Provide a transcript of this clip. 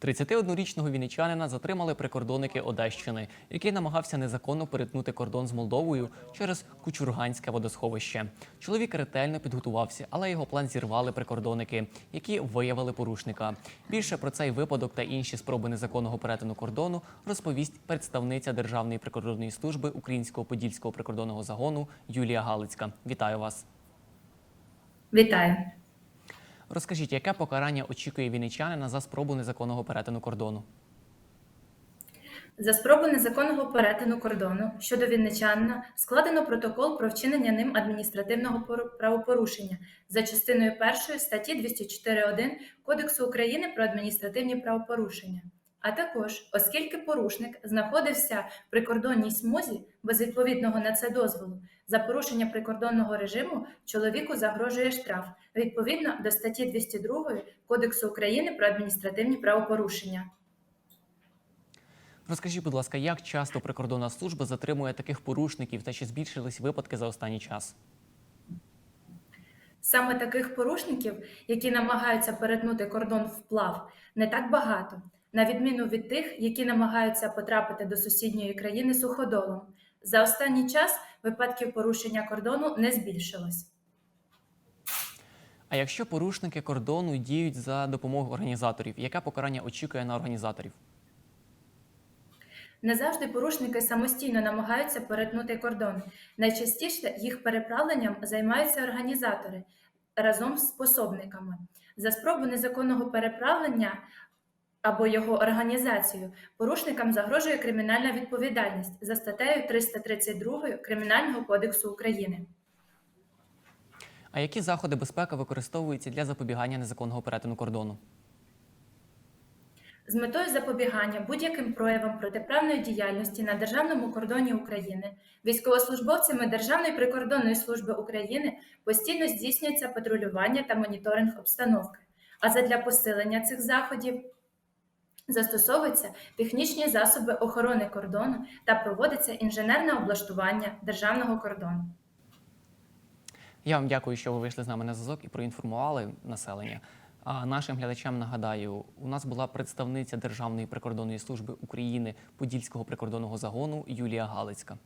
31-річного вінничанина затримали прикордонники Одещини, який намагався незаконно перетнути кордон з Молдовою через Кучурганське водосховище. Чоловік ретельно підготувався, але його план зірвали прикордонники, які виявили порушника. Більше про цей випадок та інші спроби незаконного перетину кордону розповість представниця Державної прикордонної служби Українського подільського прикордонного загону Юлія Галицька. Вітаю вас. Вітаю. Розкажіть, яке покарання очікує вінничанина за спробу незаконного перетину кордону? За спробу незаконного перетину кордону щодо вінничанина складено протокол про вчинення ним адміністративного правопорушення за частиною 1 статті 204.1 Кодексу України про адміністративні правопорушення. А також, оскільки порушник знаходився в прикордонній смузі без відповідного на це дозволу, за порушення прикордонного режиму чоловіку загрожує штраф відповідно до статті 202 Кодексу України про адміністративні правопорушення. Розкажіть, будь ласка, як часто прикордонна служба затримує таких порушників та чи збільшились випадки за останній час? Саме таких порушників, які намагаються перетнути кордон вплав, не так багато, на відміну від тих, які намагаються потрапити до сусідньої країни суходолом. За останній час випадків порушення кордону не збільшилось. А якщо порушники кордону діють за допомогою організаторів, яке покарання очікує на організаторів? Не завжди порушники самостійно намагаються перетнути кордон. Найчастіше їх переправленням займаються організатори разом з пособниками. За спробу незаконного переправлення або його організацію порушникам загрожує кримінальна відповідальність за статтею 332 Кримінального кодексу України. А які заходи безпеки використовуються для запобігання незаконного перетину кордону? З метою запобігання будь-яким проявам протиправної діяльності на державному кордоні України військовослужбовцями Державної прикордонної служби України постійно здійснюється патрулювання та моніторинг обстановки. А задля посилення цих заходів застосовуються технічні засоби охорони кордону та проводиться інженерне облаштування державного кордону. Я вам дякую, що ви вийшли з нами на зв'язок і проінформували населення. А нашим глядачам нагадаю, у нас була представниця Державної прикордонної служби України Подільського прикордонного загону Юлія Галицька.